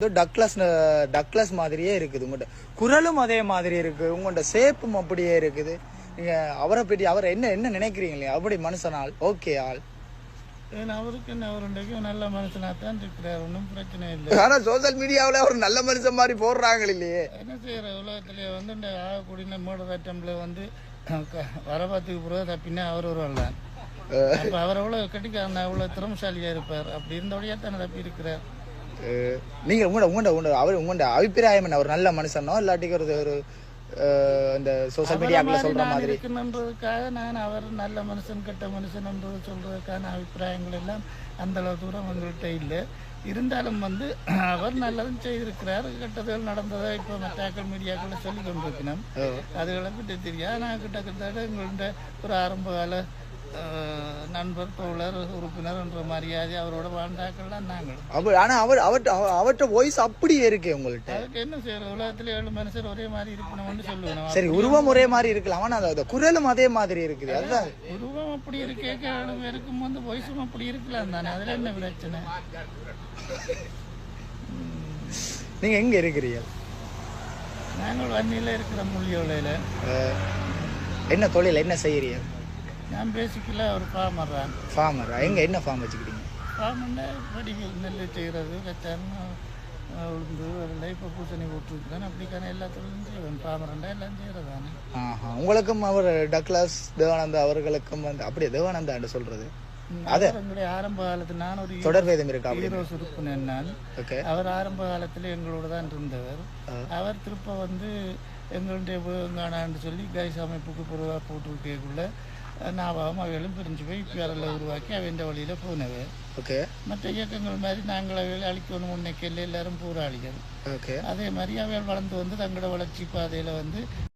அஹ், Douglas மாதிரியே இருக்குது உங்கள்கிட்ட குரலும் அதே மாதிரி இருக்கு. உங்கள்கிட்ட சேப்பும் அப்படியே இருக்குது. நீங்க அவரை பற்றி அவர் என்ன என்ன நினைக்கிறீங்களே? அப்படி மனுஷனால் ஓகே ஆள். ஏன்னா அவருக்கு என்ன அவர் இன்றைக்கும் நல்ல மனுஷனாக தான் இருக்கிறார். ஒன்றும் பிரச்சனை இல்லை. ஆனா சோசியல் மீடியாவில் ஒரு நல்ல மனுஷன் மாதிரி போடுறாங்க இல்லையே. என்ன செய்யற? உலகத்திலே வந்து இந்த ஆகக்கூடிய மூட அட்டம்ல வந்து வரபாத்துக்கு பிறகு தப்பினா அவர் ஒரு தான். அப்போ அவர் எவ்வளோ கட்டிக்காரன் அவ்வளோ திறமசாலியாக இருப்பார். அப்படி இருந்தபடியாக தானே தப்பி இருக்கிறார் நீங்க உங்களோட உங்களோட உங்களோட அவர் உங்களோட அபிப்பிராயம் என்ன? ஒரு நல்ல மனுஷனோ இல்லாட்டிக்கு ஒரு ஒரு இந்த சோசியல் மீடியாக்குள்ள சொல்ற மாதிரி? இருக்கணுன்றதுக்காக நான் அவர் நல்ல மனுஷன் கெட்ட மனுஷன் என்று சொல்றதுக்கான அபிப்பிராயங்கள் எல்லாம் அந்த அளவு தூரம் எங்கள்கிட்ட இல்லை. இருந்தாலும் வந்து அவர் நல்லதும் செய்திருக்கிறார். கெட்டதுகள் நடந்ததை இப்போ மற்றாக்கள் மீடியாக்கள் சொல்லி கொண்டிருக்கணும் அதுகளை பற்றி தெரியாது. நான் கிட்டத்தட்ட எங்கள்கிட்ட ஒரு ஆரம்ப கால நண்பர் தோழர் உறுப்பினர் என்ற மரியாதை அவரோட வாழ்ந்தாக்கள்லாம் நாங்கள். அவர் ஆனா அவர் அவர்கிட்ட அவ- அவர்கிட்ட வாய்ஸ் அப்படியே இருக்கு உங்கள்கிட்ட. அதுக்கு என்ன செய்யற உலகத்துல ஏழு மனுஷர் ஒரே மாதிரி இருக்கணும்னு சொல்லுவேன். சரி உருவம் ஒரே மாதிரி இருக்கலாம். ஆனா அந்த- அந்த குரலும் அதே மாதிரி இருக்குது. அதுதான். உருவம் அப்படி இருக்கே ஏழு பேருக்கும் வந்து வயசும் அப்படி இருக்கலாம் தானே. அதுல என்ன பிரச்சனை? நீங்க எங்க இருக்கிறீங்க நாங்கள் வன்னியில் இருக்கிற மொழியோலையில் என்ன தொழில் என்ன செய்யறீங்க நான் பேசிக்கல ஒரு ஃபார்மர் தான் ஃபார்மரா எங்க என்ன ஃபார்ம் வச்சுக்கிட்டீங்க ஃபார்மர்னா வடிகள் நெல் செய்கிறது கச்சாரம் உளுந்து அதில் இப்போ பூசணி போட்டுருக்குறேன் அப்படிக்கான எல்லா தொழிலும் செய்வேன் ஃபார்மர்ண்டா எல்லாம் செய்கிறது தானே ஆஹா உங்களுக்கும் அவர் டக்ளஸ் தேவானந்தா அவர்களுக்கும் வந்து அப்படியே தேவானந்தா சொல்றது? அவர் எங்களுடைய ஆரம்ப காலத்தில் நான் ஒரு தொடர் வேதம் இருக்கா அப்படி ஹீரோ சுருப்பினேன் நான் ஓகே அவர் ஆரம்ப காலத்தில் எங்களோட தான் இருந்தவர் அவர் திருப்ப வந்து எங்களுடைய வேங்கானான்னு சொல்லி கைஸ் அமைப்புக்கு பொருளாக போட்டுருக்கக்குள்ள ஞாபகம் அவைகளும் பிரிஞ்சு போய் பேரில் உருவாக்கி அவன் வழியில் போனவர் ஓகே. மற்ற இயக்கங்கள் மாதிரி நாங்கள் அவைகளை அழிக்கணும் முன்னைக்கெல்லாம் எல்லாரும் போராளிகள். ஓகே. அதே மாதிரி அவைகள் வளர்ந்து வந்து தங்களோட வளர்ச்சி பாதையில் வந்து